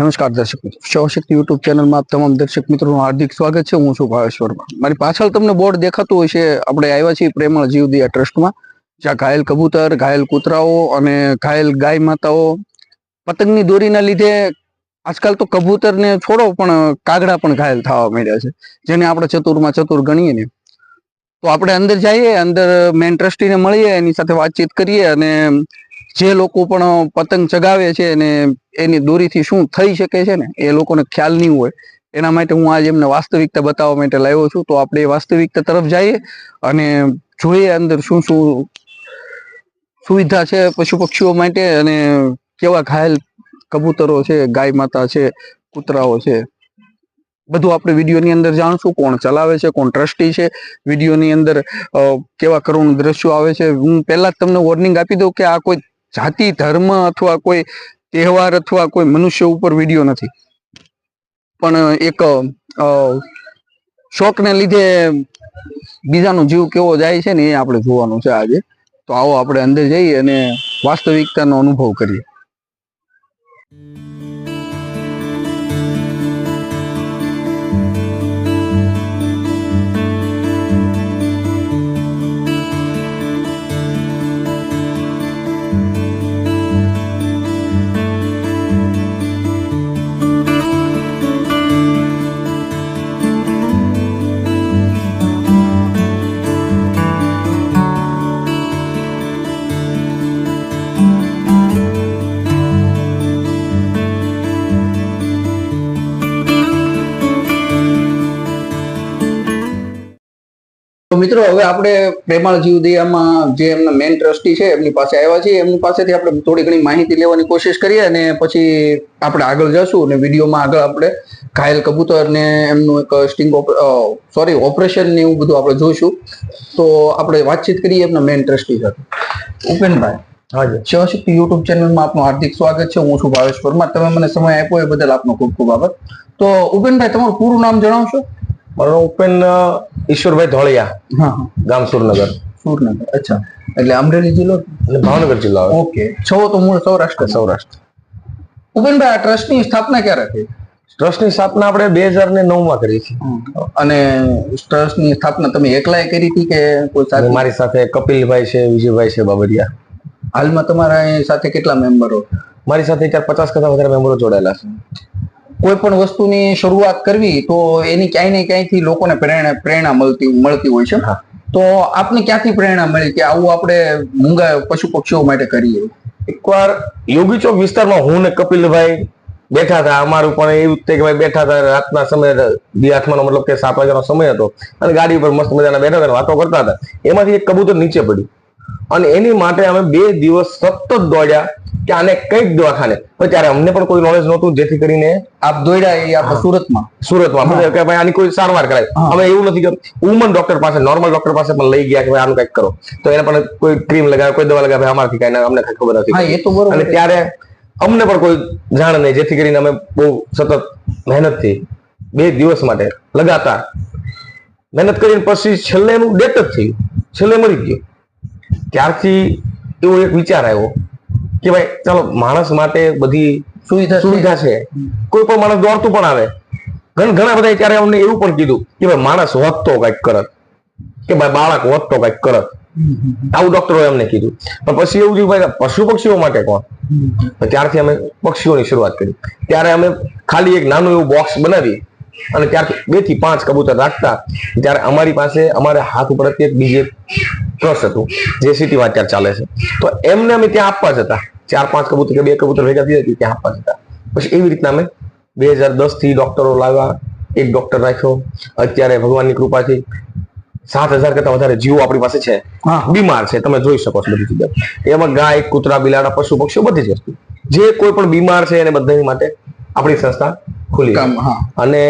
નમસ્કાર દર્શક મિત્રો. શિવશક્તિ યુટ્યુબ ચેનલમાં તમામ દર્શક મિત્રોનું હાર્દિક સ્વાગત છે. હું છું ભાવેશ મારી પાછળ તમને બોર્ડ દેખાતું હોય છે. આપણે આવ્યા છીએ પ્રેમળ જીવદિયા ટ્રસ્ટમાં, જ્યાં ઘાયલ કબૂતર, ઘાયલ કૂતરાઓ અને ઘાયલ ગાય માતાઓ પતંગની દોરીના લીધે આજકાલ તો કબૂતર ને છોડો, પણ કાગડા પણ ઘાયલ થવા માંડ્યા છે, જેને આપણે ચતુરમાં ચતુર ગણીએ ને. તો આપણે અંદર જઈએ, અંદર મેન ટ્રસ્ટીને મળીએ, એની સાથે વાતચીત કરીએ અને જે લોકો પણ પતંગ ચગાવે છે અને એની દોરીથી શું થઈ શકે છે ને, એ લોકોને ખ્યાલ નહીં હોય. એના માટે હું આજે એમને વાસ્તવિકતા બતાવવા માટે લાવ્યો છું. તો આપણે વાસ્તવિકતા તરફ જઈએ અને જોઈએ અંદર શું શું સુવિધા છે પશુ પક્ષીઓ માટે અને કેવા ઘાયલ કબૂતરો છે, ગાય માતા છે, કૂતરાઓ છે. બધું આપણે વિડીયોની અંદર જાણશું. કોણ ચલાવે છે, કોણ ટ્રસ્ટી છે. વિડીયોની અંદર કેવા કરુણ દ્રશ્યો આવે છે. હું પહેલા જ તમને વોર્નિંગ આપી દઉં કે આ કોઈ જાતિ ધર્મ અથવા કોઈ તહેવાર અથવા કોઈ મનુષ્ય ઉપર વીડિયો નથી. પણ એક અ, શોખને લીધે બીજાનો જીવ કેવો જાય છે ને એ આપણે જોવાનું છે આજે. તો આવો આપણે અંદર જઈએ અને વાસ્તવિકતાનો અનુભવ કરીએ. મિત્રો હવે આપણે પ્રેમાળ જીવદયામાં જે એમના મેન ટ્રસ્ટી છે એમની પાસે આવ્યા છીએ. એમની પાસેથી આપણે થોડી ઘણી માહિતી લેવાની કોશિશ કરીએ અને પછી આપણે આગળ જશું અને વિડીયોમાં આગળ આપણે ઘાયલ કબૂતર ને એમનું એક સ્ટિંગ સોરી ઓપરેશન ને એવું બધું આપણે જોઈશું. તો આપણે વાતચીત કરીએ એમના મેન ટ્રસ્ટી સાથે. ઉપેનભાઈ હાજી શિવશક્તિ યુટ્યુબ ચેનલમાં આપનું હાર્દિક સ્વાગત છે. હું છું ભાવેશ પરમાર. તમે મને સમય આપ્યો એ બદલ આપનો ખૂબ ખૂબ આભાર. તો ઉપેનભાઈ તમારું પૂરું નામ જણાવશો? મારું ઉપેન ઈશ્વરભાઈ ધોળિયા ગામ સુરનગર. સુરનગર અચ્છા. એટલે અમરેલી જિલ્લો? અને ભાવનગર જિલ્લો ઓકે. છો તો મૂળ સૌરાષ્ટ્ર. સૌરાષ્ટ્ર. ઉપેનભાઈ આ ટ્રસ્ટની સ્થાપના ક્યારે થઈ? ટ્રસ્ટની સ્થાપના આપણે બે હજાર ને નવમાં કરી છે. અને ટ્રસ્ટની સ્થાપના તમે એકલાએ કરી હતી કે કોઈ સાથે? મારી સાથે કપિલભાઈ છે વિજયભાઈ છે બાબરિયા. હાલમાં તમારા સાથે કેટલા મેમ્બરો? મારી સાથે ચાર પચાસ કરતા વધારે મેમ્બરો જોડાયેલા છે. કોઈ પણ વસ્તુની શરૂઆત કરવી તો એની ક્યાંય ને ક્યાંયથી લોકોને પ્રેરણા પ્રેરણા મળતી મળતી હોય છે. તો આપને ક્યાંથી પ્રેરણા મળી કે આવું આપણે મૂંગા પશુ પક્ષીઓ માટે કરીએ? એકવાર યોગી ચોક વિસ્તારમાં હું ને કપિલભાઈ બેઠા હતા. અમારું પણ એવું રીતે તે કે ભાઈ બેઠા હતા. રાતના સમય દી આઠમાનો મતલબ કે સાત વાગ્યાનો સમય હતો. અને ગાડી ઉપર મસ્ત મજાના બેઠા હતા વાતો કરતા હતા. એમાંથી એક કબૂતર નીચે પડ્યું. અને એની માટે અમે બે દિવસ સતત દોડ્યા કે આને કંઈક દવાખાને. પણ ત્યારે અમને પણ કોઈ નોલેજ નહોતું જેથી કરીને આપ દોડ્યા એ સુરતમાં? સુરતમાં. કે ભાઈ આની કોઈ સારવાર કરાય. અમે એવું નથી કે વુમન ડોક્ટર પાસે નોર્મલ ડોક્ટર પાસે પણ લઈ ગયા કે ભાઈ આનું કંઈક કરો. તો એને પણ કોઈ ક્રીમ લગાવે કોઈ દવા લગાવે અમારથી કઈ અમને કઈ ખબર નથી અને ત્યારે અમને પણ કોઈ જાણ નહીં જેથી કરીને અમે બહુ સતત મહેનતથી બે દિવસ માટે લગાતાર મહેનત કરીને પછી છેલ્લે એનું ડેટ જ થયું. છેલ્લે મરી ગયું. ત્યારથી એવો એક વિચાર આવ્યો કે ભાઈ ચાલો માણસ માટે બધી સુવિધા સુવિધા છે. કોઈ પણ માણસ દોડતું પણ આવે. ઘણ- ઘણા બધા ત્યારે અમને એવું પણ કીધું કે ભાઈ માણસ વધતો કંઈક કરત. કે ભાઈ બાળક વધતો કંઈક કરત. આવું ડોક્ટરો એમને કીધું. પણ પછી એવું થયું ભાઈ પશુ પક્ષીઓ માટે કોણ? ત્યારથી અમે પક્ષીઓની શરૂઆત કરી. ત્યારે અમે ખાલી એક નાનું એવું બોક્સ બનાવી અને ત્યારથી બેથી પાંચ કબૂતર રાખતા ત્યારે અમારી પાસે અમારે હાથ ઉપર હતી એક બીજી ટ્રસ્ટ હતું જે સિટીમાં અત્યારે ચાલે છે. તો એમને અમે ત્યાં આપવા જતા. ચાર પાંચ કબૂતર કે બે કબૂતર ભેગા થઈ જતી ત્યાં આપવા જતા. પછી એવી રીતના અમે બે હજાર દસથી ડોક્ટરો લાવ્યા એક ડોક્ટર રાખ્યો. અત્યારે ભગવાનની કૃપાથી સાત હજાર કરતા વધારે જીવો આપણી પાસે છે. બીમાર છે તમે જોઈ શકો છો બધી જગ્યાએ. એમાં ગાય કૂતરા બિલાડા પશુ પક્ષીઓ બધી જ વસ્તુ. જે કોઈ પણ બીમાર છે એને બધાની માટે આપણી સંસ્થા ખુલી અને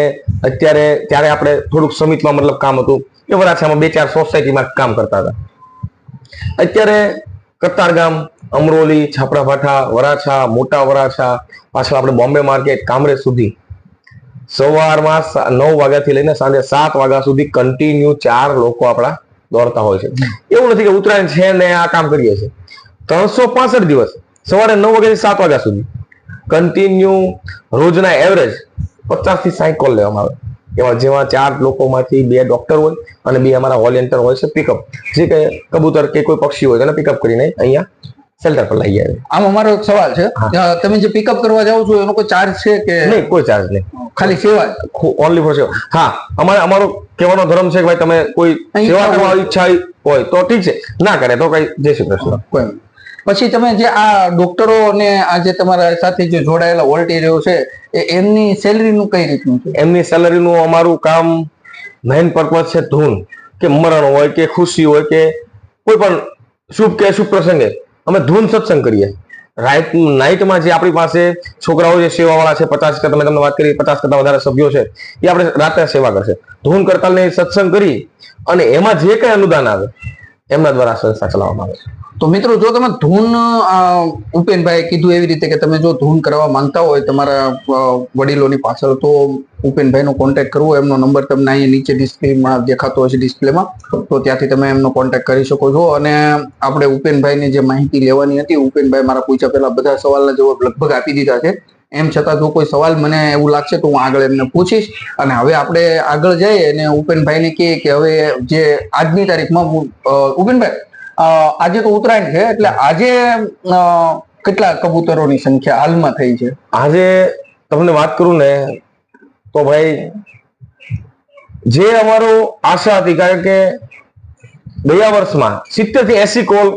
અત્યારે ત્યારે આપણે થોડુંક સમિતમાં મતલબ કામ હતું. કે વરાછામાં બે ચાર સોસાયટીમાં કામ કરતા હતા. અત્યારે કતારગામ અમરોલી છાપરાભાઠા વરાછા મોટા વરાછા પાછળ આપણે બોમ્બે માર્કેટ કામરેજ સુધી. સવારમાં નવ વાગ્યાથી લઈને સાંજે સાત વાગ્યા સુધી કન્ટિન્યુ ચાર લોકો આપણા દોડતા હોય છે. એવું નથી કે ઉત્તરાયણ છે ને આ કામ કરીએ છીએ. ત્રણસો પાસઠ દિવસ સવારે નવ વાગ્યાથી સાત વાગ્યા સુધી. કન્ટિન્યુ રોજના એવરેજ પચાસથી સાહીઠ કોલ લેવામાં આવે. એમાં જેમાં ચાર લોકોમાંથી બે ડોક્ટર હોય અને બે અમારા વોલેન્ટિયર હોય છે પિકઅપ જે કે કબૂતર કે કોઈ પક્ષી હોય એને પિકઅપ કરીને અહીંયા શેલ્ટર પર લઈ આવે આમ અમારો એક સવાલ છે. તમે જે પિકઅપ કરવા જાઓ છો એનો કોઈ ચાર્જ છે કે નહીં કોઈ ચાર્જ નહીં. ખાલી સેવા? ઓનલી ફોર સેવા. હા અમારે અમારો કહેવાનો ધર્મ છે કે ભાઈ તમે કોઈ સેવા કરવા ઈચ્છા હોય તો ઠીક છે. ના કરે તો કઈ જય શ્રી કૃષ્ણ. પછી તમે જે આ ડોક્ટરો ને આ જે તમારા સાથે જે જોડાયેલા વોલ્ટિયરો છે એમની સેલરીનું કઈ રીતનું છે? એમની સેલરીનું અમારું કામ મેઇન પર્પઝ છે ધૂન. કે મરણ હોય કે ખુશી હોય કે કોઈ પણ શુભ કે શુભ પ્રસંગે અમે ધૂન સત્સંગ કરીએ. રાઈટ નાઇટમાં જે આપણી પાસે છોકરાઓ જે સેવાવાળા છે, પચાસ કરતા મેં તમને વાત કરી, પચાસ કરતા વધારે સભ્યો છે, એ આપણે રાતે સેવા કરશે. ધૂન કરતાલને સત્સંગ કરી અને એમાં જે કઈ અનુદાન આવે એમના દ્વારા સંસ્થા ચલાવવામાં આવે છે. તો મિત્રો, જો તમે ધૂન ઉપેનભાઈ કીધું એવી રીતે કે તમે જો ધૂન કરવા માંગતા હોય તમારા વડીલોની પાછળ, તો ઉપેનભાઈનો કોન્ટેક્ટ કરવો, એમનો નંબર તમને અહીંયા નીચે ડિસ્પ્લેમાં દેખાતો હશે ડિસ્પ્લેમાં તો ત્યાંથી તમે એમનો કોન્ટેક્ટ કરી શકો છો. અને આપણે ઉપેનભાઈની જે માહિતી લેવાની હતી, ઉપેનભાઈ મારા પૂછ્યા પહેલા બધા સવાલના જવાબ લગભગ આપી દીધા છે. એમ છતાં જો કોઈ સવાલ મને એવું લાગશે તો હું આગળ એમને પૂછીશ. અને હવે આપણે આગળ જઈએ અને ઉપેનભાઈને કહીએ કે હવે જે આજની તારીખમાં ઉપેનભાઈ આજે તો ઉત્તરાયણ છે, એટલે આજે કેટલા કબૂતરોની સંખ્યા હાલમાં થઈ છે? આજે તમને વાત કરું ને, તો ભાઈ, જે અમારો આશા હતી, કારણ કે ગયા વર્ષમાં સિત્તેરથી એસી કોલ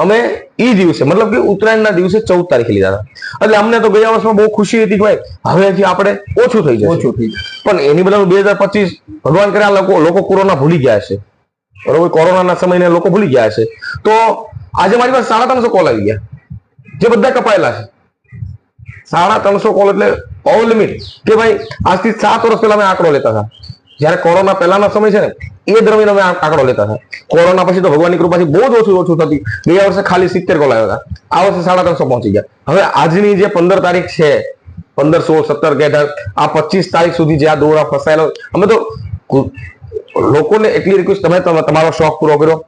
અમે ઈ દિવસે મતલબ કે ઉત્તરાયણના દિવસે ચૌદ તારીખે લીધા હતા. એટલે અમને તો ગયા વર્ષમાં બહુ ખુશી હતી કે ભાઈ હવેથી આપણે ઓછું થઈ જશે. ઓછું થઈ પણ એની બદલ બે હજાર પચીસ ભગવાન કરે આ લોકો લોકો કોરોના ભૂલી ગયા છે બરોબર કોરોનાના સમયને લોકો ભૂલી ગયા છે તો આજે મારી પાસે સાડા ત્રણસો કોલ આવી ગયા. જે બધા કપાયેલા છે. સાડા ત્રણસો કોલ એટલે ઓવર લિમિટ કે ભાઈ આજથી સાત વર્ષ પહેલા અમે આંકડો લેતા હતા. જ્યારે કોરોના પહેલાના સમય છે ને, એ દરમિયાન અમે આંકડો લેતા હતા. કોરોના પછી તો ભગવાનની કૃપાથી બહુ જ ઓછું ઓછું થતી. ગયા વર્ષે ખાલી સિત્તેર કોલ આવ્યા આ વર્ષે સાડા ત્રણસો પહોંચી ગયા. હવે આજની જે પંદર તારીખ છે, પંદર, સોળ, સત્તર કે આ પચીસ તારીખ સુધી જે આ દોરા ફસાયેલો, અમે તો લોકોને એટલી રિક્વેસ્ટ તમે તમે તમારો શોખ પૂરો કર્યો,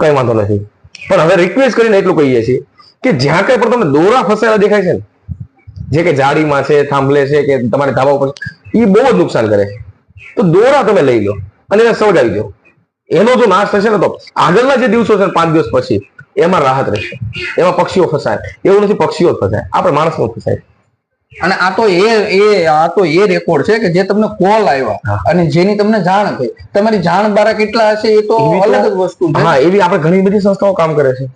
કઈ વાંધો નથી. પણ હવે રિક્વેસ્ટ કરીને એટલું કહીએ છીએ કે જ્યાં કઈ પણ તમને દોરા ફસાયેલા દેખાય છે ને, જે કે જાડીમાં છે, થાંભલે છે કે તમારી ધાબા ઉપર એ બહુ જ નુકસાન કરે છે. તો દોરા તમે લઈ લો અને એને સળગાવી દો. એનો જો નાશ થશે ને તો આગળના જે દિવસો છે પાંચ દિવસ પછી એમાં રાહત રહેશે. એમાં પક્ષીઓ ફસાય. એવું નથી પક્ષીઓ ફસાય. આપણે માણસ ફસાય. અને આ તો એ એ આ તો એ રેકોર્ડ છે કે જે તમને કોલ આવ્યા અને જેની તમને જાણ થઈ. તમારી જાણ બારા કેટલા હશે એ તો અલગ જ વસ્તુ હા એવી આપણે ઘણી બધી સંસ્થાઓ કામ કરે છે.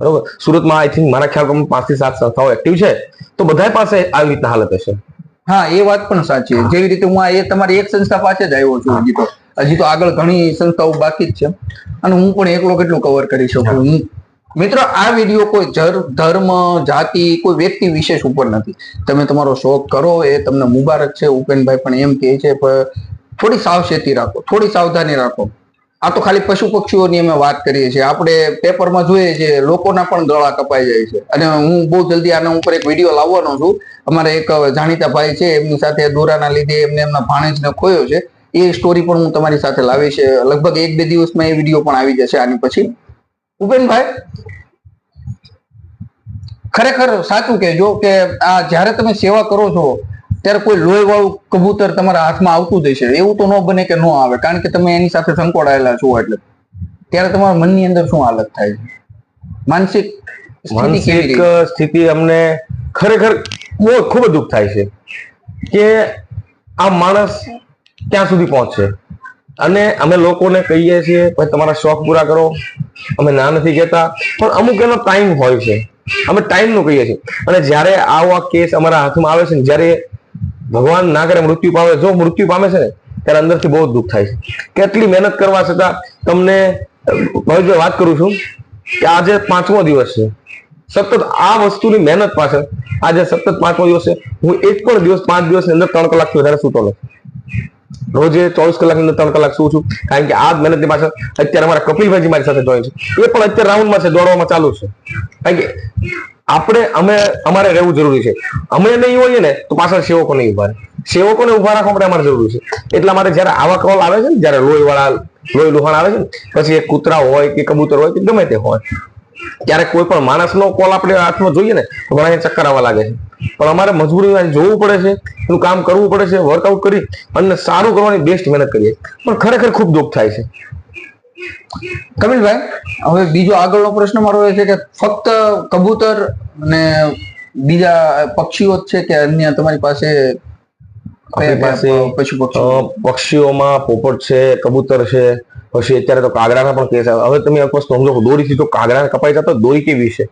બરોબર? સુરતમાં આઈ થિંક મારા ખ્યાલ પ્રમાણે પાંચથી સાત સંસ્થાઓ એક્ટિવ છે. તો બધા પાસે આવી રીતના હાલત હશે. હા, એ વાત પણ સાચી જેવી રીતે હું એ તમારી એક સંસ્થા પાસે જ આવ્યો છું, હજી તો. હજી તો આગળ ઘણી સંસ્થાઓ બાકી જ છે. અને હું પણ એકલો કેટલું કવર કરી શકું? હું મિત્રો, આ વીડિયો કોઈ ધર્મ, જાતિ, કોઈ વ્યક્તિ વિશેષ ઉપર નથી. તમે તમારો શોખ કરો, એ તમને મુબારક છે. ઉપેનભાઈ પણ એમ કહે છે થોડી સાવચેતી રાખો, થોડી સાવધાની રાખો. આ તો ખાલી પશુ પક્ષીઓની અમે વાત કરીએ છીએ. આપણે પેપરમાં જોઈએ છીએ લોકોના પણ ગળા કપાઈ જાય છે. અને હું બહુ જલ્દી આના ઉપર એક વીડિયો લાવવાનો છું. અમારે એક જાણીતા ભાઈ છે, એમની સાથે દોરાના લીધે એમને એમના ભાણેજને ખોયો છે. એ સ્ટોરી પણ હું તમારી સાથે લાવીશ. લગભગ એક બે દિવસમાં એ વીડિયો પણ આવી જશે આની પછી. ઉપેનભાઈ? ખરેખર સાચું કહેજો કે આ જ્યારે તમે સેવા કરો છો ત્યારે કોઈ લોહી વાળું કબૂતર તમારા હાથમાં આવતું જ હશે. એવું તો ન બને કે ન આવે. કારણ કે તમે એની સાથે સંકોડાયેલા છો એટલે. ત્યારે તમારા મનની અંદર શું હાલત થાય છે? માનસિક માનસિક સ્થિતિ અમને ખરેખર બહુ ખૂબ જ દુઃખ થાય છે કે આ માણસ ક્યાં સુધી પહોંચશે? અને અમે લોકોને કહીએ છીએ ભાઈ તમારા શોખ પૂરા કરો. અમે ના નથી કહેતા પણ અમુક એનો ટાઈમ હોય છે. અમે ટાઈમનું કહીએ છીએ. અને જ્યારે આવા કેસ અમારા હાથમાં આવે છે ને જ્યારે ભગવાન ના કરે, મૃત્યુ પામે. જો મૃત્યુ પામે છે ને, ત્યારે અંદરથી બહુ દુઃખ થાય છે. કેટલી મહેનત કરવા છતાં તમને ભવિષ્ય વાત કરું છું કે આજે પાંચમો દિવસ છે. સતત આ વસ્તુની મહેનત પાછળ, આજે સતત પાંચમો દિવસ છે. હું એક પણ દિવસ, પાંચ દિવસની અંદર ત્રણ કલાકથી વધારે સૂતો નથી. રોજે ચોવીસ કલાકની અંદર ત્રણ કલાક સૂવું છું. કારણ કે આ જ મહેનતની પાછળ અત્યારે અમારા કપિલભાઈજી મારી સાથે જોઈન છે. એ પણ અત્યારે રાઉન્ડમાં છે, દોડવામાં ચાલુ છે. કારણ કે આપણે, અમે, અમારે રહેવું જરૂરી છે. અમે નહીં હોઈએ ને, તો પાછળ સેવકો નહીં ઊભા સેવકોને ઊભા રાખવા માટે અમારે જરૂરી છે. એટલા માટે જ્યારે આવા કોલ આવે છે ને, જ્યારે લોહી વાળા લોહી લુહાણ આવે છે ને, પછી એ કૂતરા હોય કે કબૂતર હોય કે ગમે તે હોય ત્યારે કોઈ પણ માણસનો કોલ આપણે હાથમાં જોઈએ ને, તો ઘણા ચક્કર આવવા લાગે છે. પણ અમારે મજબૂરી જોવું પડે છે, એનું કામ કરવું પડે છે વર્કઆઉટ કરી અને સારું કરવાની બેસ્ટ મહેનત કરીએ. પણ ખરેખર ખૂબ દુઃખ થાય છે. કપિલભાઈ હવે બીજો આગળનો પ્રશ્ન મારો એ છે કે ફક્ત કબૂતર અને બીજા પક્ષીઓ જ છે કે અન્ય તમારી પાસે પક્ષીઓમાં પોપટ છે કબૂતર છે પછી અત્યારે તો કાગડાના પણ કેસ આવે. હવે તમે એક વસ્તુ સમજો દોરીથી તો કાગડા કપાઈ જતો દોરી કેવી છે?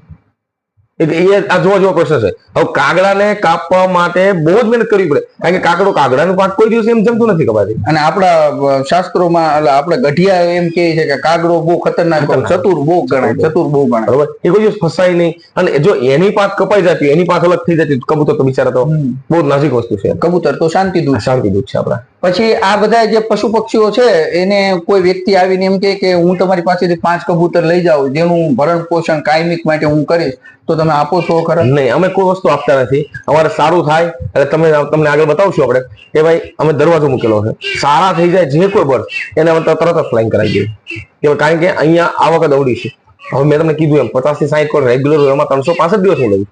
એટલે એ આ જોવા જેવો પ્રશ્ન છે. હવે કાગડાને કાપવા માટે બહુ જ મહેનત કરવી પડે. કારણ કે કાગડો કાગડાનું પાક કોઈ દિવસ એમ જમતું નથી કપાતી. અને આપણા શાસ્ત્રોમાં એટલે આપણે ગઢિયા એમ કહે છે કે કાગડો બહુ ખતરનાક ચતુર બહુ ગણાય ચતુર બહુ ગણાય. બરોબર. એ કોઈ દિવસ ફસાય નહીં. અને જો એની પાક કપાઈ જતી એની પાક અલગ થઈ જતી કબૂતર તો બિચારા તો બહુ નજીક વસ્તુ છે. કબૂતર તો શાંતિ દૂત શાંતિ દૂધ છે આપણા. પછી આ બધા જે પશુ પક્ષીઓ છે એને કોઈ વ્યક્તિ આવીને એમ કે કે હું તમારી પાસેથી પાંચ કબૂતર લઈ જાઉં જેનું ભરણ પોષણ કાયમિક માટે હું કરીશ તો તમે આપો છો ખરા? નહીં અમે કોઈ વસ્તુ આપતા નથી. અમારે સારું થાય એટલે તમે તમને આગળ બતાવશું આપણે કે ભાઈ અમે દરવાજો મૂકેલો છે. સારા થઈ જાય જે કોઈ બર્ડ એને અમે તરત જ ફ્લાઇંગ કરાવી દઈએ. કે કારણ કે અહીંયા આવક જ દોડી છે. હવે મેં તમને કીધું એમ પચાસથી સાહીઠ કરોડ રેગ્યુલર એમાં ત્રણસો પાસઠ દિવસ હું લઉં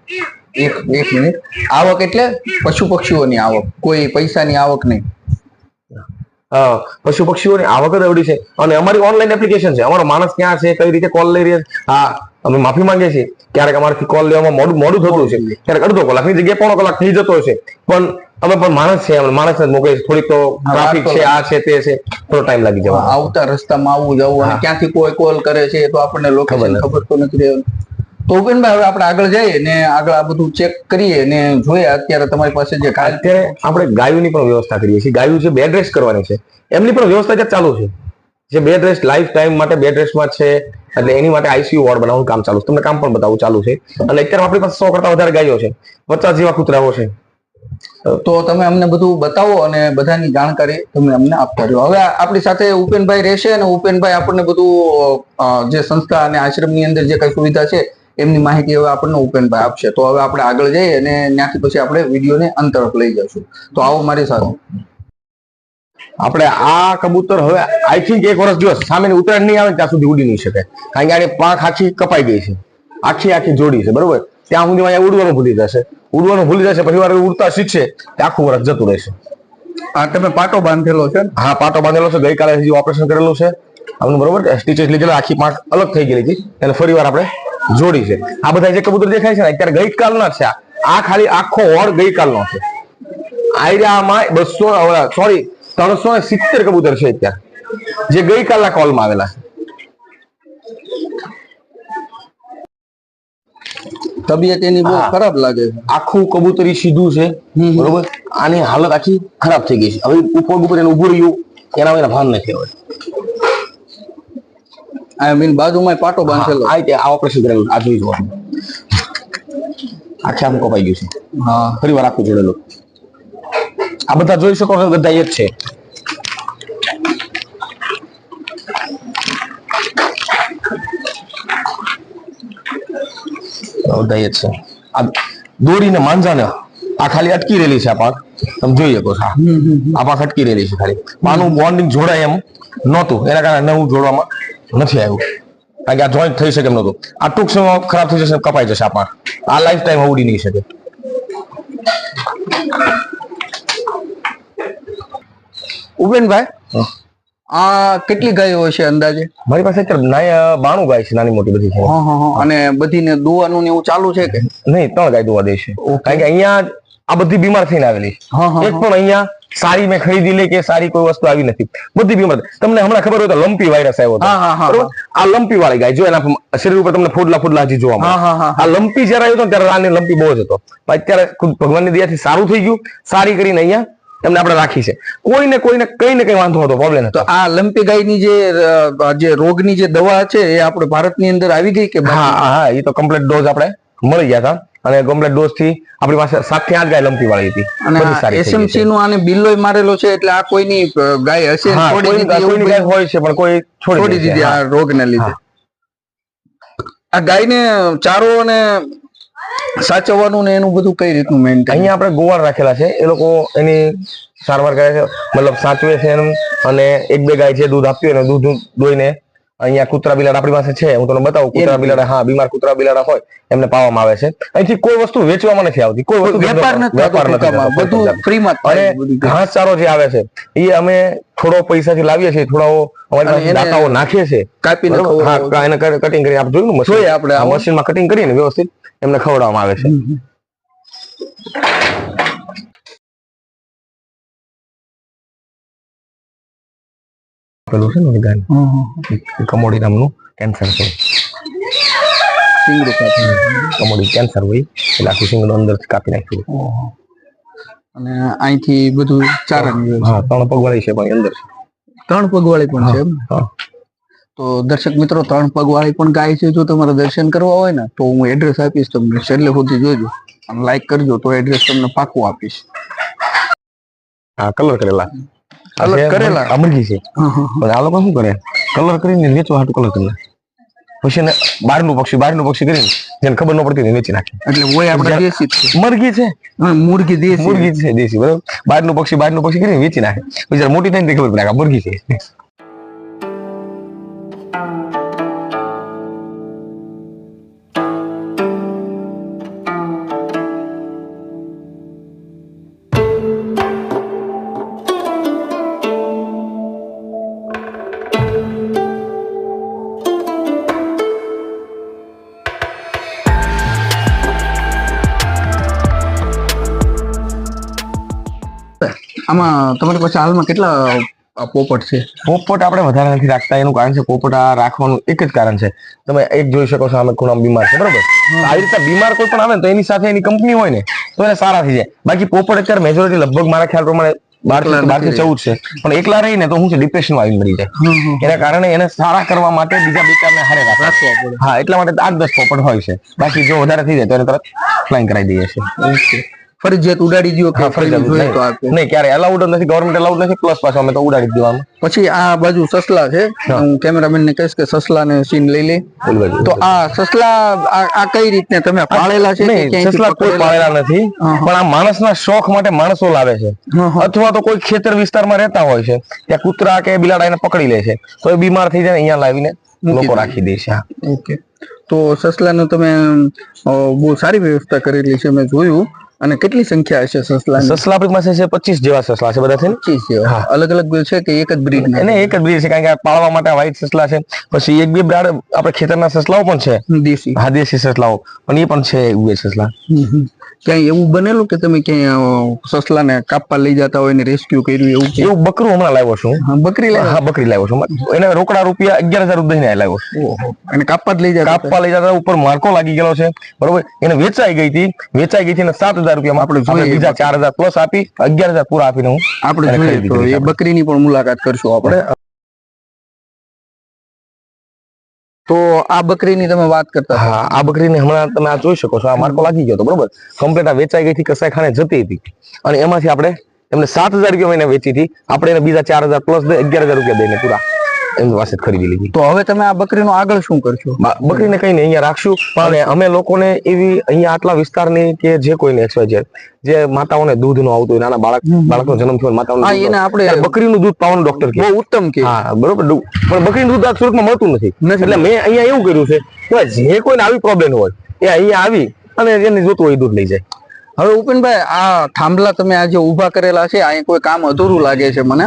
એક એક મિનિટ. આવક એટલે પશુ પક્ષીઓની આવક. કોઈ પૈસાની આવક નહીં. પશુ પક્ષીઓની આવક જ અવડી છે. અને અમારી ઓનલાઈન એપ્લિકેશન છે. અમારો માણસ ક્યાં છે કઈ રીતે કોલ લઈ રહ્યા છે? હા અમે માફી માંગીએ છીએ. ક્યારેક અમારાથી કોલ લેવામાં મોડું મોડું થતું છે. ક્યારેક અડધો કલાકની જગ્યાએ પોણો કલાક થઈ જતો છે. પણ અમે પણ માણસ છે અમે માણસ જ મોકલીએ થોડીક તો ટ્રાફિક છે આ છે તે છે. થોડો ટાઈમ લાગી જવા આવતા રસ્તામાં આવવું જવું અને ક્યાંથી કોઈ કોલ કરે છે એ તો આપણને લોકેશન ખબર તો નથી રહેવાનું. તો ઉપેનભાઈ હવે આપણે આગળ જઈએ ને આગળ આ બધું ચેક કરીએ ને જોઈએ અત્યારે તમારી પાસે જે અત્યારે આપણે ગાયોની પણ વ્યવસ્થા કરીએ છીએ. ગાયું છે બેડ રેસ્ટ કરવાની છે. એમની પણ વ્યવસ્થા અત્યારે ચાલુ છે. જે બેડ રેસ્ટ લાઈફ ટાઈમ માટે બેડ રેસ્ટમાં છે. એટલે એની માટે આઈસીયુ વોર્ડ બનાવવાનું કામ ચાલુ છે. તમને કામ પણ બતાવવું ચાલુ છે. અને અત્યારે આપણી પાસે સો કરતા વધારે ગાયો છે. પચાસ જેવા કૂતરાઓ છે. તો તમે અમને બધું બતાવો અને બધાની જાણકારી તમે અમને આપતા રહ્યો. હવે આપણી સાથે ઉપેનભાઈ રહેશે અને ઉપેનભાઈ આપણને બધું જે સંસ્થા અને આશ્રમની અંદર જે કઈ સુવિધા છે એમની માહિતી હવે આપણને ઉપેનભાઈ આપશે. તો હવે આપણે આગળ જઈએ અને ત્યાંથી પછી આપણે વિડીયોને અંત તરફ લઈ જશું તો આવો મારી સાથે. આપણે આ કબૂતર હવે આઈ થિંક એક વર્ષ જો સામેની ઉત્તરાયણ નહીં આવે ત્યાં સુધી ઉડી નહીં શકે. કારણ કે આની પાંખ આખી કપાઈ ગઈ છે. આખી આખી જોડી છે બરોબર? ત્યાં સુધી અહીંયા ઉડવાનું ભૂલી જશે. ઉડવાનું ભૂલી જશે પછી વાર ઉડતા શીખશે તે આખું વર્ષ જતું રહેશે. આ તમે પાટો બાંધેલો છે હા પાટો બાંધેલો છે. ગઈકાલે ઓપરેશન કરેલું છે. આપનું બરોબર સ્ટીચેસ લીધેલા આખી પાંખ અલગ થઈ ગયેલી હતી. એટલે ફરી વાર આપણે જોડી છે. આ બધા જે કબૂતર દેખાય છે ને અત્યારે ગઈકાલના છે આ. ખાલી આખો ઓર ગઈકાલનો છે. આયરામાં બસો સોરી ત્રણસો ને સિત્તેર કબૂતર છે અત્યારે. જે ગઈકાલના કોલમાં આવેલા છે. તબિયત એની બહુ ખરાબ લાગે છે. આખું કબૂતરી સીધું છે બરોબર? આની હાલત આખી ખરાબ થઈ ગઈ છે. હવે ઉપર ઉપર એને ઉભું રહ્યું એના એના ભાન નથી હવે. આ મીન બાજુમાં પાટો બાંધેલો. આ આ ઓપરેશન કરેલું આ જોઈ જોવાનું આખે આમ કપાઈ ગયું છે. હા. ફરી વાર આખું જોડેલું. આ બધા જોઈ શકો છો બધા એ જ છે. બધા એ જ છે. આ દોરીને માંજાને આ ખાલી અટકી રહેલી છે આ પાક. તમે જોઈ શકો છો. આ. આ પાક અટકી રહેલી છે ખાલી. આનું બોન્ડિંગ જોડાય એમ નહોતું. એના કારણે નવું જોડવામાં નથી આવ્યું. કારણ કે આ જોઈન્ટ થઈ શકે એમ નતું આ ટૂંક સમયમાં ખરાબ થઈ જશે કપાઈ જશે આ પાક આ લાઈફ ટાઈમ આવડી નહીં શકે. ઉપેનભાઈ આ કેટલી ગાયો હશે અંદાજે? મારી પાસે અત્યારે નાય બાણું ગાય છે નાની મોટી બધી છે. અને બધીને દોવાનું ને એવું ચાલુ છે કે? નહીં ત્રણ ગાય દોવા દે છે. કારણ કે અહીંયા આ બધી બીમાર થઈને આવેલી છે. એક પણ અહીંયા સારી મેં ખરીદી લે કે સારી કોઈ વસ્તુ આવી નથી. બધી બીમાર તમને હમણાં ખબર હોય તો લંપી વાયરસ આવ્યો બરોબર? આ લંપી વાળી ગાય જો એના શરીર ઉપર તમને ફૂડલા ફૂડલા હજી જોવા મળે. આ લંપી જયારે આવ્યો હતો ત્યારે રાની લંપી બહુ જ હતો. અત્યારે ખુદ ભગવાનની દયાથી સારું થઈ ગયું. સારી કરીને અહીંયા તમને આપણે રાખી છે. કોઈને કોઈને કઈ ને કઈ વાંધો હતો પ્રોબ્લેમ તો આ લંપી ગાયની જે રોગ જે રોગની જે દવા છે એ આપણે ભારતની અંદર આવી ગઈ કે હા હા હા એ તો કમ્પ્લીટ ડોઝ આપણે મળી ગયા હતા. અને કમ્પ્લીટ ડોઝથી આપણી પાસે સાતથી આઠ ગાય લંપી વાળી હતી. અને એસએમસી નું આને બિલ્લોય મારેલો છે એટલે આ કોઈની ગાય હશે કોઈની- ગાય હોય છે પણ કોઈ છોડી દીધી આ રોગને લીધે. આ ગાયને ચારો અને સાચવવાનું ને એનું બધું કઈ રીતનું મેન્ટેન અહીંયા આપણે ગોવાળ રાખેલા છે એ લોકો એની સારવાર કરે છે મતલબ સાચવે છે એનું અને એક બે ગાય છે દૂધ આપ્યું હોય ને દૂધ દોઈને અહીંયા કૂતરા બિલાડા આપણી પાસે છે હું તમને બતાવું કૂતરા બિલાડા હા બીમાર કૂતરા બિલાડા હોય એમને પાવામાં આવે છે અહીંથી કોઈ વસ્તુ વેચવામાં નથી આવતી કોઈ વસ્તુ વેપાર નથી વેપાર નથી ટૂંકામાં. થતો, કોઈ બધું ફ્રીમાં અને ઘાસચારો જે આવે છે એ અમે થોડો પૈસાથી લાવીએ છીએ થોડાઓ અમારી પાસે નાખીએ છીએ કાપીને? હા. એને કટિંગ કરી આપણે જોયું ને મશીન આપણે. મશીનમાં કટિંગ કરીને વ્યવસ્થિત એમને ખવડાવવામાં આવે છે પેલું છે ને હમ. કમોડી નામનું કેન્સર છે શીંગડું કમોડી કેન્સર હોય એટલે આખું સિંગલ અંદર કાપી નાખ્યું. અને અહીંથી બધું ચાર હા ત્રણ પગવાળી છે પણ અંદર ત્રણ પગવાળી પણ છે તો દર્શક મિત્રો ત્રણ પગવાળી પણ ગાય છે જો તમારે દર્શન કરવા હોય ને તો હું એડ્રેસ આપીશ તમને છેલ્લે સુધી જોજો અને લાઈક કરજો તો એડ્રેસ તમને પાકું આપીશ હા કલર કરેલા આ કરેલા? આ છે. પણ આ લોકો શું કરે? કલર કરીને વેચવા હાટું કલર કરી પછી એને બહારનું પક્ષી બહારનું પક્ષી કરીને જેને ખબર ન પડતી એને વેચી નાખે. એટલે હોય આપણે દેશી છે. મરઘી છે. મુરગી દેશી. મુરગી છે દેશી બરાબર? બહારનું પક્ષી બહારનું પક્ષી કરીને વેચી નાખે. પછી મોટી થાય ને તે ખબર પડે કે આ મુરગી છે. આમાં તમારી પાસે હાલમાં કેટલા પોપટ છે? પોપટ આપણે વધારે નથી રાખતા. એનું કારણ છે પોપટ આ રાખવાનું એક જ કારણ છે. તમે એક જોઈ શકો છો આમે ખૂણા બીમાર છે બરોબર? આવી રીતે બીમાર કોઈ પણ આવે તો એની સાથે એની કંપની હોય ને તો એને સારા થઈ જાય. બાકી પોપટ અત્યારે મેજોરિટી લગભગ મારા ખ્યાલ પ્રમાણે બારથી ચૌદ છે. પણ એકલા રહીને તો હું છે આવીને મરી જાય. એના કારણે એને સારા કરવા માટે બીજા બેકારને હારે રાખવા હા એટલા માટે આઠ દસ પોપટ હોય છે. બાકી જો વધારે થઈ જાય તો એને તરત ફ્લાઇંગ કરાવી દઈએ છીએ. ફરજિયાત ઉડાડી દીધો કે ફરજિયાત નહીં ક્યારે અલાઉડ નથી ગવર્મેન્ટ અલાઉડ નથી પ્લસ પાછો અમે તો ઉડાડી દેવાનું પછી આ બાજુ સસલા છે. હું. કેમેરામેન ને કહીશ કે સસલા ને સીન લઈ લે. તો આ સસલા આ કઈ રીતને તમે પાળેલા છે સસલા કોઈ પાળેલા નથી પણ આ માણસના શોખ માટે માણસો લાવે છે. અથવા તો કોઈ ખેતર વિસ્તારમાં રહેતા હોય છે ત્યાં કૂતરા કે બિલાડા એને પકડી લે છે તો એ બીમાર થઈ જાય અહીંયા લાવીને લોકો રાખી દે છે ઓકે. તો સસલાનું તમે બહુ સારી વ્યવસ્થા કરેલી છે મેં જોયું. અને કેટલી સંખ્યા હશે સસલા સસલા આપણી પાસે છે પચીસ જેવા સસલા છે બધા પચીસ અલગ અલગ છે કે એક જ બ્રીડ એને એક જ બ્રીડ છે કારણ કે આ પાળવા માટે વ્હાઈટ સસલા છે. પછી એક બે બ્રાડ આપણે ખેતરના સસલાઓ પણ છે. દેશી. હા દેશી સસલાઓ. પણ એ પણ છે એક બે સસલા. ક્યાંય એવું બનેલું કે તમે ક્યાંય સસલાને કાપવા લઈ જતા હોય ને રેસ્ક્યુ કર્યું એવું એવું બકરું હમણાં લાવ્યો છું. બકરી લાવ્યો? હા બકરી લાવ્યો છું. એને રોકડા રૂપિયા અગિયાર હજાર રૂપિયા લાવ્યો છું. અને કાપવા જ લઈ જતા કાપવા લઈ જતા ઉપર માર્કો લાગી ગયેલો છે. બરોબર? એને વેચાઈ ગઈ હતી. વેચાઈ ગઈ હતી અને સાત હજાર રૂપિયા આપણે જોઈએ બીજા ચાર હજાર પ્લસ આપી અગિયાર હજાર પૂરા આપીને હું આપણે જોઈએ તો એ બકરીની પણ મુલાકાત કરશું આપણે. તો આ બકરીની તમે વાત કરતા હા, આ બકરીને હમણાં તમે આ જોઈ શકો છો. આ માર્કો લાગી ગયો હતો બરોબર? કમ્પ્લેટ આ વેચાઈ ગઈ હતી, કસાઈ ખાને જતી હતી. અને એમાંથી આપણે એમને સાત હજાર રૂપિયા મહિને વેચી હતી. આપણે એને બીજા ચાર હજાર પ્લસ અગિયાર હજાર રૂપિયા દઈને પૂરા. એમની પાસે ખરીદી લીધી તો હવે તમે આ બકરીનો આગળ શું કરશો? બકરીને કઈ નહીં અહીંયા રાખશું. પણ અમે લોકોને એવી અહીંયા આટલા વિસ્તારની કે જે કોઈને XYZ જે માતાઓને દૂધનું આવતું નાના બાળક બાળકનો જન્મ થયો માતાઓને એને નો- આપણે- બકરીનું દૂધ પાવાનું ડોક્ટર કે. બહુ ઉત્તમ કે. હા બરોબર પણ બકરીનું દૂધ આ સુરતમાં મળતું નથી. નથી. એટલે મેં અહીંયા એવું કર્યું છે કે જે કોઈને આવી પ્રોબ્લેમ હોય એ અહીંયા આવી અને એને જોતું હોય દૂધ લઈ જાય. હવે ઉપેનભાઈ આ થાંભલા તમે આજે ઊભા કરેલા છે અહીંયા કોઈ કામ અધૂરું લાગે છે મને.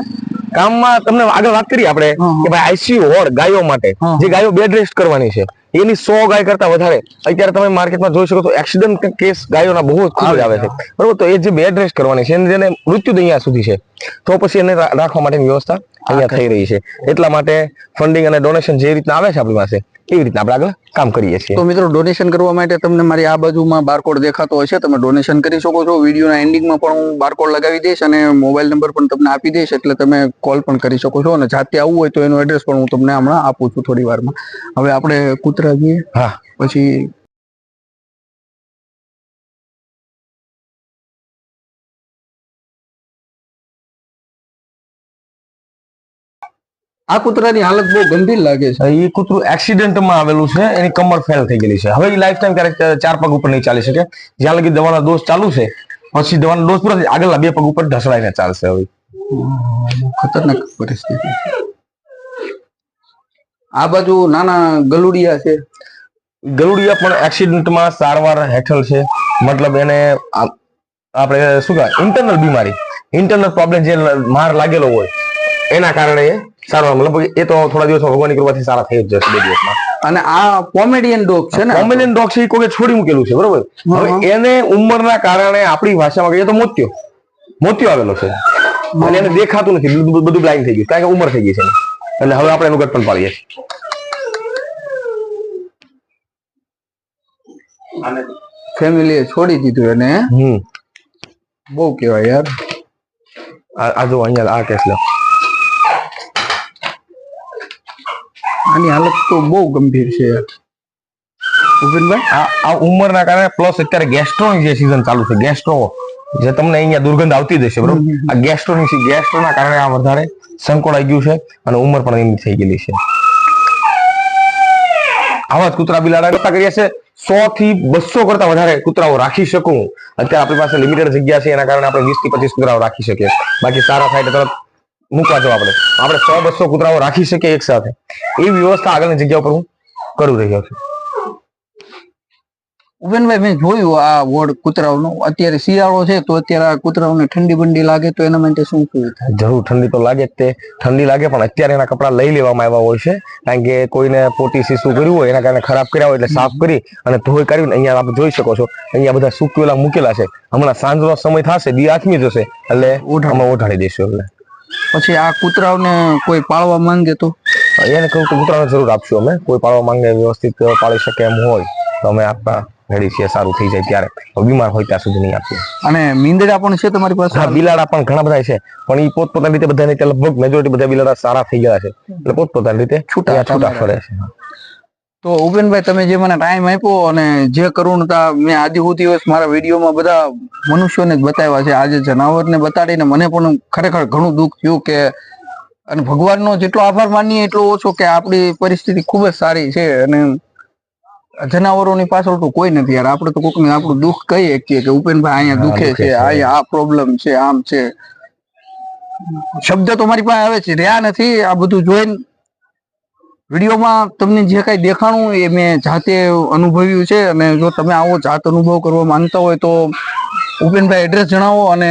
કામમાં તમને આગળ વાત કરીએ આપણે. કે ભાઈ આઈસીયુ હોડ ગાયો માટે જે ગાયો બેડ રેસ્ટ કરવાની છે એની સો ગાય કરતા વધારે. અત્યારે તમે માર્કેટમાં જોઈ શકો તો એક્સિડન્ટ કેસ ગાયોના બહુ જ ખૂબ જ આવે છે. બરોબર? તો એ જે બેડ રેસ્ટ કરવાની છે જેને મૃત્યુ અહીંયા સુધી છે. તો પછી એને રાખવા માટેની વ્યવસ્થા અહીંયા થઈ રહી છે. એટલા માટે ફંડિંગ અને ડોનેશન જે રીતના આવે છે આપણી પાસે એવી રીતના આપણે આગળ કામ કરીએ છીએ. તો મિત્રો ડોનેશન કરવા માટે તમને મારી આ બાજુમાં બારકોડ દેખાતો હશે તમે ડોનેશન કરી શકો છો. વિડીયોના એન્ડિંગમાં પણ હું બારકોડ લગાવી દઈશ અને મોબાઈલ નંબર પણ તમને આપી દઈશ એટલે તમે કોલ પણ કરી શકો છો. અને જાતે આવવું હોય તો એનું એડ્રેસ પણ હું તમને હમણાં આપું છું થોડી વારમાં હવે આપણે જઈએ હા. પછી આ કૂતરાની હાલત બહુ ગંભીર લાગે છે. એ કૂતરું એક્સિડન્ટમાં આવેલું છે એની કમર ફેલ થઈ ગયેલી છે. હવે એ લાઈફ ટાઈમ ક્યારેક ચાર પગ ઉપર નહીં ચાલી શકે. જ્યાં લગી દવાના ડોઝ ચાલુ છે પછી દવાનો ડોઝ પૂરો આગળના બે પગ ઉપર ઢસડાઈને ચાલશે હવે. ખતરનાક પરિસ્થિતિ. આ બાજુ નાના ગલુડિયા છે. ગલુડિયા પણ એક્સિડન્ટમાં સારવાર હેઠળ છે. મતલબ એને આપણે શું કહેવાય ઇન્ટરનલ બીમારી. ઇન્ટરનલ પ્રોબ્લેમ જે માર લાગેલો હોય એના કારણે એ સારવાર મતલબ એ તો થોડા દિવસ ભગવાનની કૃપાથી સારા થઈ જ જશે બે દિવસમાં. અને આ કોમેડિયન ડોગ છે ને? કોમેડિયન ડોગ છે એ કોઈ છોડી મૂકેલું છે બરોબર? હવે એને ઉંમરના કારણે આપણી ભાષામાં કહીએ તો મોત્યો. મોત્યો આવેલો છે. અને એને દેખાતું નથી. બધું બધું બ્લાઇન્ડ થઈ ગયું. કારણ કે ઉંમર થઈ ગઈ છે. એટલે હવે આપણે એનું ગઠપણ પાડીએ. ફેમિલીએ છોડી દીધું એને. હમ. બહુ કેવાય યાર. આ જો અહીંયા આ કેસ લો. આની હાલત તો બહુ ગંભીર છે યાર. ભૂપેનભાઈ આ આ ઉંમરના કારણે પ્લસ અત્યારે ગેસ્ટ્રોની જે સીઝન ચાલુ છે ગેસ્ટ્રો જે તમને અહીંયા દુર્ગંધ આવતી જ હશે બરોબર? આ ગેસ્ટ્રોની ગેસ્ટ્રોના કારણે આ વધારે સંકોડાઈ ગયું છે અને ઉંમર પણ એમની થઈ ગયેલી છે. આવા જ કૂતરા બિલાડા કરીએ છે. સો થી બસો કરતા વધારે કૂતરાઓ રાખી શકું. અત્યારે આપણી પાસે લિમિટેડ જગ્યા છે, એના કારણે આપણે વીસથી પચીસ કૂતરાઓ રાખી શકીએ. બાકી સારા થાય તરત મૂકવા જવા આપણે. આપણે સો બસો કૂતરાઓ રાખી શકીએ એક સાથે. એ વ્યવસ્થા આગળની જગ્યા ઉપર હું કરું રહ્યો છું. ભૂપેનભાઈ મેં જોયું આ વોર્ડ કૂતરાઓનો. અત્યારે શિયાળો છે તો અત્યારે આ કૂતરાઓને ઠંડી બંડી લાગે તો એના માટે શું કહ્યું જરૂર ઠંડી તો લાગે જ તે. ઠંડી લાગે પણ અત્યારે એના કપડા લઈ લેવામાં આવ્યા હોય છે. કારણ કે કોઈને પોટી સીસું કર્યું હોય એના કારણે ખરાબ કર્યા હોય એટલે સાફ કરી અને ધોઈ કરીને અહીંયા આપણે જોઈ શકો છો. અહીંયા બધા સૂકવેલા મૂકેલા છે. હમણાં સાંજનો સમય થશે દી આથમી જશે એટલે અમે ઓઢાડી દઈશું એટલે પછી આ કૂતરાઓને કોઈ પાળવા માંગે તો? એને કહું કે કૂતરાને જરૂર આપશું અમે. કોઈ પાળવા માંગે વ્યવસ્થિત પાળી શકે એમ હોય તો અમે આપવા છીએ સારું થઈ જાય ત્યારે. બીમાર હોય ત્યાં સુધી નહીં આપીએ. અને મીંદડા પણ છે તમારી પાસે? હા બિલાડા પણ ઘણા બધા છે. પણ એ પોતપોતાની રીતે બધાને ત્યાં લગભગ મેજોરિટી બધા બિલાડા સારા થઈ ગયા છે. એટલે પોતપોતાની રીતે છૂટા છૂટા ફરે છે. તો ઉપેનભાઈ તમે જે મને ટાઈમ આપ્યો અને જે કરુણતા મેં આજે હું દિવસ મારા વિડીયોમાં બધા મનુષ્યોને જ બતાવ્યા છે. આજે જનાવરને બતાડીને મને પણ ખરેખર ઘણું દુઃખ થયું કે અને ભગવાનનો જેટલો આભાર માનીએ એટલો ઓછો કે આપણી પરિસ્થિતિ ખૂબ જ સારી છે અને જનાવરોની પાછળ તો કોઈ નથી યાર. આપણે તો કોકને આપણું દુઃખ કહીએ શકીએ કે ઉપેનભાઈ અહીંયા દુખે છે. અહીંયા આ પ્રોબ્લેમ છે આમ છે. શબ્દ તો મારી પાસે આવે છે રહ્યા નથી. આ બધું જોઈને વિડીયોમાં તમને જે કાંઈ દેખાણું એ મેં જાતે અનુભવ્યું છે. અને જો તમે આવો જાત અનુભવ કરવા માંગતા હોય તો ઉપેનભાઈ એડ્રેસ જણાવો અને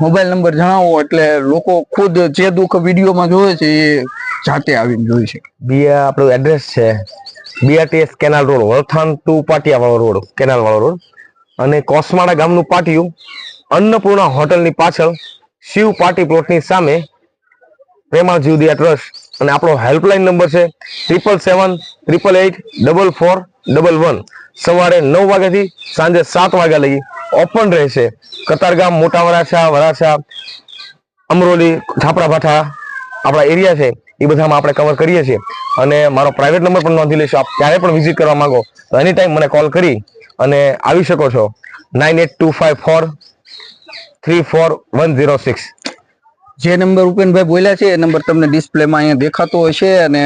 મોબાઈલ નંબર જણાવો. એટલે લોકો ખુદ જે દુઃખ વિડીયોમાં જોવે છે એ જાતે આવીને જોઈ છે બી આપણું એડ્રેસ છે. BRTS canal road Valthan to પાટિયાવાળો road, કેનાલવાળો રોડ. અને કોસમાડા ગામનું પાટિયું, અન્નપૂર્ણા હોટલની પાછળ શિવ પાર્ટી પ્લોટની સામે પ્રેમા જીવદિયા ટ્રસ્ટ. અને આપણો હેલ્પલાઇન નંબર છે triple seven triple eight, double four, double one. સવારે નવ વાગ્યાથી સાંજે સાત વાગ્યા લગી ઓપન રહેશે કતારગામ મોટા વરાછા વરાછા અમરોલી છાપરા આપણા એરિયા છે એ બધામાં આપણે કવર કરીએ છીએ. અને મારો પ્રાઇવેટ નંબર પણ નોંધી લેશો આપ ક્યારે પણ વિઝિટ કરવા માંગો, તો એની ટાઈમ મને કોલ કરી અને આવી શકો છો. Nine eight two five four three four one zero six જે નંબર ઉપેનભાઈ બોલ્યા છે એ નંબર તમને ડિસ્પ્લેમાં અહીંયા દેખાતો હશે અને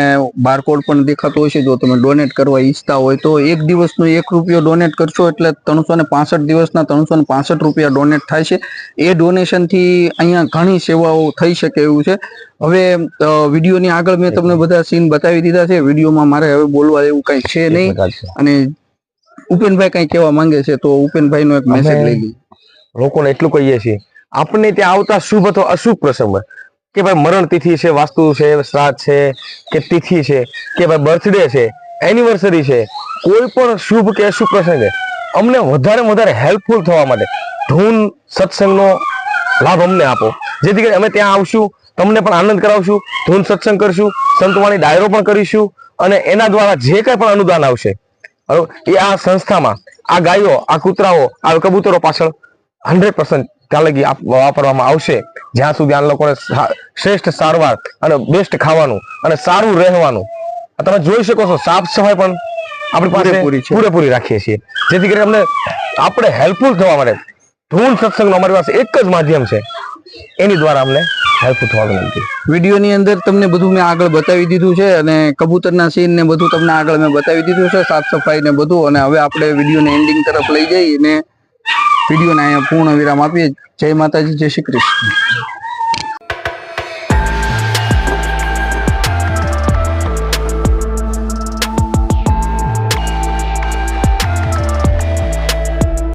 બારકોડ પણ દેખાતો હશે. જો તમે ડોનેટ કરવા ઈચ્છતા હોય તો એક દિવસનો એક રૂપિયો ડોનેટ કરશો એટલે ત્રણસો ને પાસઠ દિવસના ત્રણસો ને પાસઠ રૂપિયા ડોનેટ થાય છે. એ ડોનેશનથી અહીંયા ઘણી સેવાઓ થઈ શકે એવું છે. હવે વિડીયોની આગળ મેં તમને બધા સીન બતાવી દીધા છે. વિડીયોમાં મારે હવે બોલવા એવું કંઈ છે નહીં. અને ઉપેનભાઈ કઈ કહેવા માંગે છે તો ઉપેનભાઈનો એક મેસેજ લઈ લઈએ. લોકોને એટલું કહીએ છીએ આપણને ત્યાં આવતા શુભ અથવા અશુભ પ્રસંગ કે ભાઈ મરણ તિથિ છે, વાસ્તુ છે, શ્રાદ્ધ છે, કે તિથિ છે, કે ભાઈ બર્થડે છે એનિવર્સરી છે, કોઈ પણ શુભ કે અશુભ પ્રસંગે અમને વધારે વધારે હેલ્પફુલ થવા માટે ધૂન, સત્સંગનો લાભ અમને આપો. જેથી કરી અમે ત્યાં આવશું, તમને પણ આનંદ કરાવશું, ધૂન, સત્સંગ કરશું, સંતવાણી ડાયરો પણ કરીશું અને એના દ્વારા જે કંઈ પણ અનુદાન આવશે એ આ સંસ્થામાં આ ગાયો, આ કૂતરાઓ, આ કબૂતરો પાછળ હંડ્રેડ પર્સન્ટ ત્યાં લગી આપ- વાપરવામાં આવશે. જ્યાં સુધી આ લોકોને શ્રેષ્ઠ સારવાર અને બેસ્ટ ખાવાનું અને સારું રહેવાનું. તમે જોઈ શકો છો સાફ સફાઈ પણ આપણી પાસે પૂરેપૂરી રાખીએ છીએ. જેથી કરીને અમને આપણે હેલ્પફુલ થવા માટે ધૂન સત્સંગનો અમારી પાસે એક જ માધ્યમ છે. એની દ્વારા અમને હેલ્પફુલ થવા વિનંતી વિડીયોની અંદર તમને બધું મેં આગળ બતાવી દીધું છે અને કબૂતરના સીન ને બધું તમને આગળ મેં બતાવી દીધું છે સાફ સફાઈ ને બધું. અને હવે આપણે વિડીયોને એન્ડિંગ તરફ લઈ જઈ અને વિડીયોને અહીંયા પૂર્ણ વિરામ આપીએ. જય માતાજી જય શ્રી કૃષ્ણ.